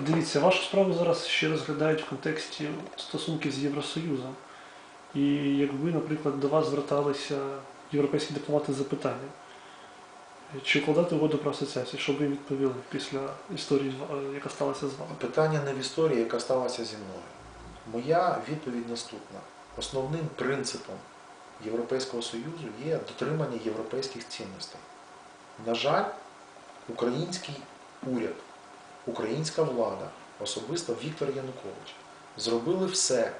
Дивіться, вашу справу зараз ще розглядають в контексті стосунків з Євросоюзом. І якби, наприклад, до вас зверталися європейські дипломати з запитанням, чи укладати угоду про асоціацію, що ви відповіли після історії, яка сталася з вами? Питання не в історії, яка сталася зі мною. Моя відповідь наступна. Основним принципом Європейського Союзу є дотримання європейських цінностей. На жаль, український уряд, українська влада, особисто Віктор Янукович, зробили все,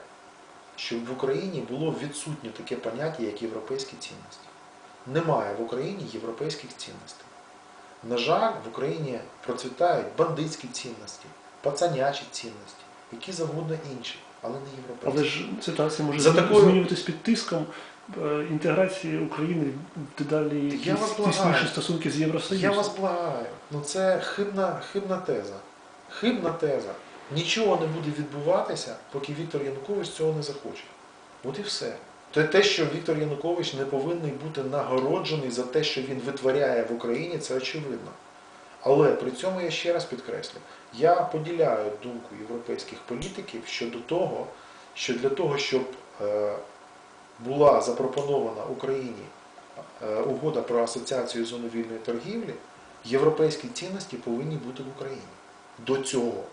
щоб в Україні було відсутнє таке поняття, як європейські цінності. Немає в Україні європейських цінностей. На жаль, в Україні процвітають бандитські цінності, пацанячі цінності, які завгодно інші, але не європейські. Але ж ситуація може За такою- змінюватись під тиском інтеграції України дедалі тісніші стосунки з Я вас благаю. Ну це хибна, хибна теза. Хибна теза. Нічого не буде відбуватися, поки Віктор Янукович цього не захоче. От і все. То те, що Віктор Янукович не повинен бути нагороджений за те, що він витворяє в Україні, це очевидно. Але при цьому я ще раз підкреслю, я поділяю думку європейських політиків щодо того, що для того, щоб е, була запропонована Україні е, угода про асоціацію зони вільної торгівлі, європейські цінності повинні бути в Україні. До цього